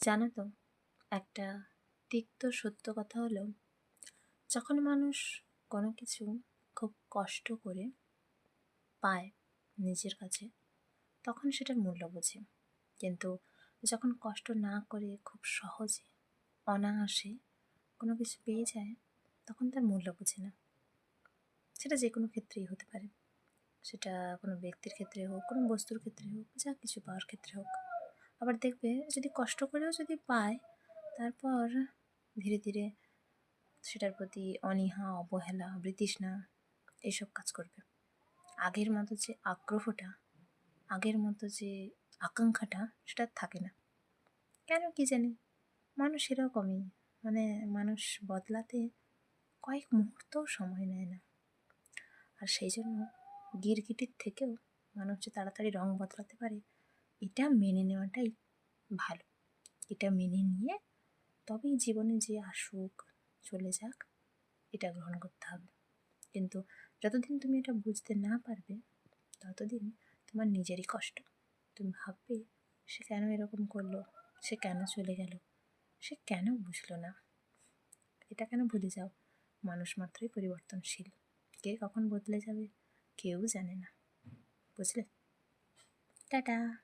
জানো তো, একটা তিক্ত সত্য কথা হলো, যখন মানুষ কোনো কিছু খুব কষ্ট করে পায় নিজের কাছে, তখন সেটার মূল্য বোঝে। কিন্তু যখন কষ্ট না করে খুব সহজে, অনায়াসে কোনো কিছু পেয়ে যায়, তখন তার মূল্য বোঝে না। সেটা যে কোনো ক্ষেত্রেই হতে পারে। সেটা কোনো ব্যক্তির ক্ষেত্রে হোক, কোনো বস্তুর ক্ষেত্রে হোক, যা কিছু পাওয়ার ক্ষেত্রে হোক। আবার দেখবে যদি কষ্ট করেও যদি পায়, তারপর ধীরে ধীরে সেটার প্রতি অনীহা, অবহেলা, বৃতৃষ্ণা এইসব কাজ করবে। আগের মতো যে আগ্রহটা, আগের মতো যে আকাঙ্ক্ষাটা সেটা থাকে না। কেন কি জানি? মানুষ এরকমই। মানে মানুষ বদলাতে কয়েক মুহূর্তও সময় নেয় না। আর সেই জন্য গিরগিটির থেকেও মানুষ যে তাড়াতাড়ি রং বদলাতে পারে এটা মেনে নেওয়াটাই ভালো। এটা মেনে নিয়ে তবেই জীবনে যে আসুক, চলে যাক, এটা গ্রহণ করতে হবে। কিন্তু যতদিন তুমি এটা বুঝতে না পারবে, ততদিন তোমার নিজেরই কষ্ট। তুমি ভাববে, সে কেন এরকম করল? সে কেন চলে গেল? সে কেন বুঝলো না? এটা কেন ভুলে যাও? মানুষ মাত্রই পরিবর্তনশীল। কে কখন বদলে যাবে? কেউ জানে না। বুঝলে? টাটা!